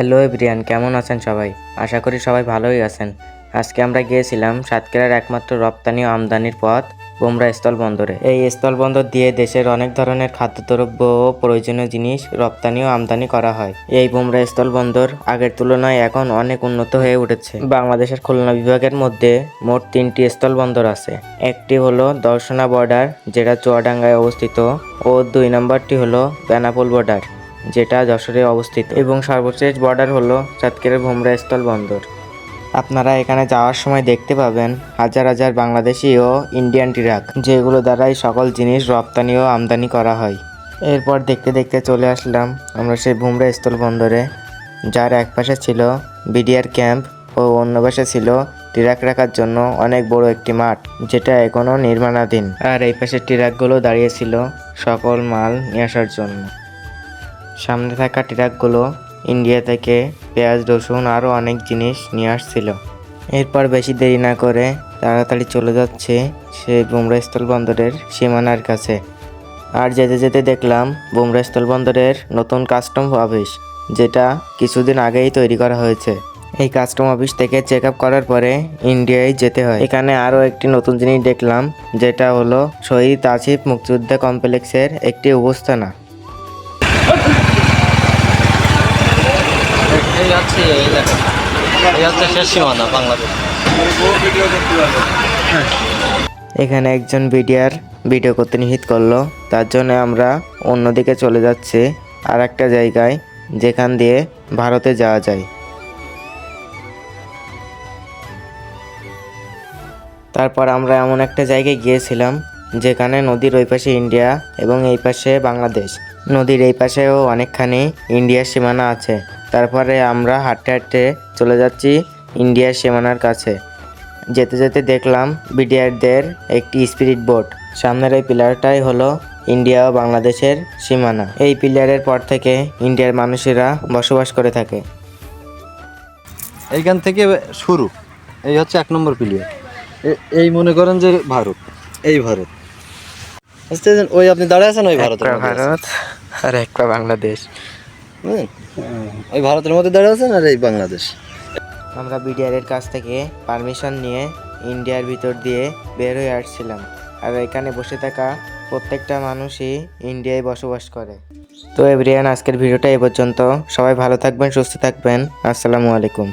Hello everyone, কেমন আছেন সবাই? আশা করি সবাই ভালোই আছেন। আজকে আমরা গিয়েছিলাম সাতক্ষীরার একমাত্র রপ্তানি ও আমদানির পথ, বোমরা স্থল বন্দরে। এই স্থলবন্দর দিয়ে দেশের অনেক ধরনের খাদ্যদ্রব্য ও প্রয়োজনীয় জিনিস রপ্তানি ও আমদানি করা হয়। এই বোমরা স্থল বন্দর আগের তুলনায় এখন অনেক উন্নত হয়ে উঠেছে। বাংলাদেশের খুলনা বিভাগের মধ্যে মোট তিনটি স্থল বন্দর আছে। একটি হলো দর্শনা বর্ডার, যেটা চুয়াডাঙ্গায় অবস্থিত, ও দুই নম্বরটি হলো বেনাপোল বর্ডার। যেটা যশোরে অবস্থিত এবং সর্বশেষ বর্ডার হলো সাতক্ষীরার ভোমরা স্থল বন্দর। আপনারা এখানে যাওয়ার সময় দেখতে পাবেন হাজার হাজার বাংলাদেশি ও ইন্ডিয়ান ট্রাক, যেগুলো দ্বারাই সকল জিনিস রপ্তানি ও আমদানি করা হয়। এরপর দেখতে দেখতে চলে আসলাম আমরা সেই ভুমরা স্থল বন্দরে, যার এক পাশে ছিল বিডিআর ক্যাম্প ও অন্য পাশে ছিল ট্রাক রাখার জন্য অনেক বড় একটি মাঠ, যেটা এখনও নির্মাণাধীন। আর এই পাশে ট্রাকগুলো দাঁড়িয়েছিল সকল মাল নিয়ে আসার জন্য। সামনে থাকা ট্রাকগুলো ইন্ডিয়া থেকে পেঁয়াজ, রসুন আরও অনেক জিনিস নিয়ে আসছিল। এরপর বেশি দেরি না করে তাড়াতাড়ি চলে যাচ্ছে সেই বুমরা স্থল বন্দরের সীমানার কাছে। আর যেতে যেতে দেখলাম বুমরা স্থল বন্দরের নতুন কাস্টম অফিস, যেটা কিছুদিন আগেই তৈরি করা হয়েছে। এই কাস্টম অফিস থেকে চেক আপ করার পরে ইন্ডিয়ায় যেতে হয়। এখানে আরও একটি নতুন জিনিস দেখলাম, যেটা হলো শহীদ আসিফ মুক্তিযোদ্ধা কমপ্লেক্সের একটি অবস্থানা। এই বাংলাদেশ। এখানে একজন বিডিআর ভিডিও করতে নিহিত করল। তার জন্য আমরা অন্যদিকে চলে যাচ্ছি আর একটা জায়গায়, যেখান দিয়ে ভারতে যাওয়া যায়। তারপর আমরা এমন একটা জায়গায় গিয়েছিলাম, যেখানে নদীর ওই পাশে ইন্ডিয়া এবং এই পাশে বাংলাদেশ। নদীর এই পাশেও অনেকখানি ইন্ডিয়ার সীমানা আছে। তারপরে আমরা হাঁটতে হাঁটতে চলে যাচ্ছি ইন্ডিয়ার সীমানার কাছে। যেতে যেতে দেখলাম বিডিআরদের একটি স্পিরিট বোট। সামনের এই পিলারটাই হলো ইন্ডিয়া ও বাংলাদেশের সীমানা। এই পিলারের পর থেকে ইন্ডিয়ার মানুষেরা বসবাস করে থাকে। এইখান থেকে শুরু। এই হচ্ছে এক নম্বর পিলিয়ার এই মনে করেন যে ভারত। এই ভারত। ওই আপনি দাঁড়িয়ে আছেন ওই আছেন। ভারত আর একটা বাংলাদেশ। ওই ভারতের মধ্যে দাঁড়িয়ে আছেন আর এই বাংলাদেশ? আমরা বিডিআরের কাছ থেকে পারমিশন নিয়ে ইন্ডিয়ার ভিতর দিয়ে বের হয়ে আসছিলাম। আর এখানে বসে থাকা প্রত্যেকটা মানুষই ইন্ডিয়ায় বসবাস করে। তো এভরিয়ান, আজকের ভিডিওটা এ পর্যন্ত। সবাই ভালো থাকবেন, সুস্থ থাকবেন। আসসালামু আলাইকুম।